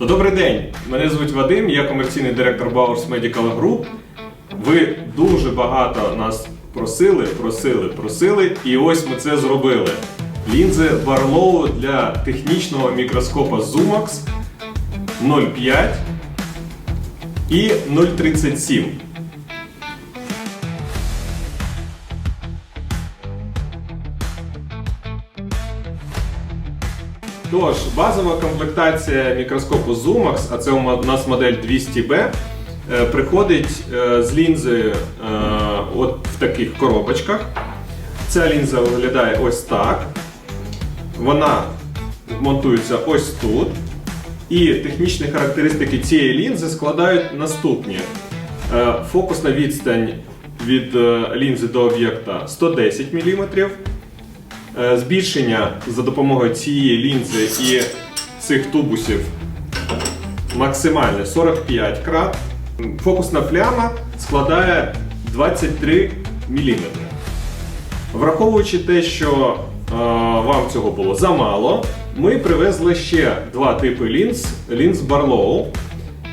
Добрий день. Мене звуть Вадим, я комерційний директор Bowers Medical Group. Ви дуже багато нас просили, просили, просили, і ось ми це зробили. Лінзи Barlow для технічного мікроскопа Zoomax 0,5 і 0,37. Тож, базова комплектація мікроскопу Zoomax, а це у нас модель 200B, е, приходить е, з лінзою е, от в таких коробочках. Ця лінза виглядає ось так. Вона монтується ось тут. І технічні характеристики цієї лінзи складають наступні: фокусна відстань від лінзи до об'єкта 110 мм. Е, Збільшення за допомогою цієї лінзи і цих тубусів максимальне 45 крат. Фокусна пляма складає 23 мм. Враховуючи те, що е, вам цього було замало, ми привезли ще два типи лінз: лінз Barlow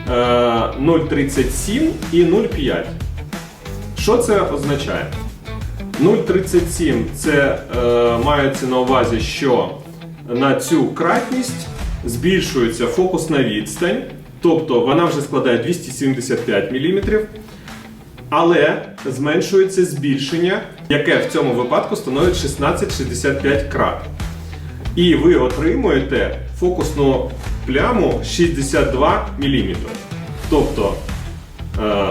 е, 0,37 і 0,5. Що це означає? 0,37 це е, мається на увазі, що на цю кратність збільшується фокусна відстань, тобто вона вже складає 275 мм, але зменшується збільшення, яке в цьому випадку становить 1665 крат. І ви отримуєте фокусну пляму 62 мм. Тобто е,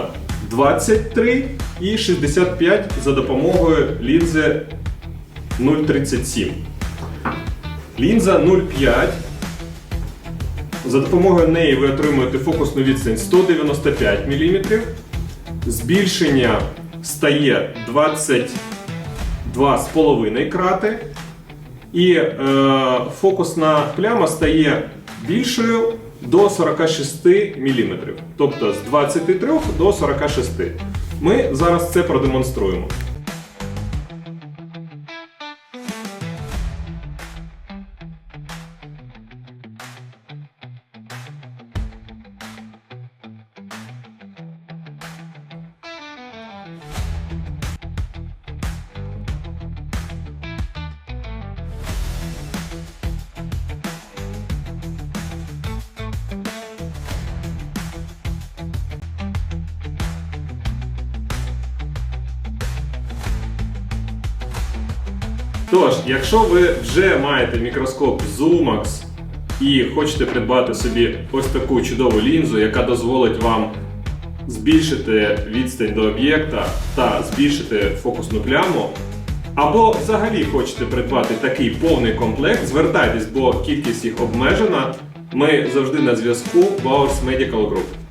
23 і 65 за допомогою лінзи 0,37. Лінза 0,5. За допомогою неї ви отримуєте фокусну відстань 195 мм. Збільшення стає 22,5 крати. І е, фокусна пляма стає більшою до 46 мм. Тобто з 23 до 46. Ми зараз це продемонструємо. Тож, якщо ви вже маєте мікроскоп Zoomax і хочете придбати собі ось таку чудову лінзу, яка дозволить вам збільшити відстань до об'єкта та збільшити фокусну пляму, або взагалі хочете придбати такий повний комплект, звертайтесь, бо кількість їх обмежена. Ми завжди на зв'язку Bowers Medical Group.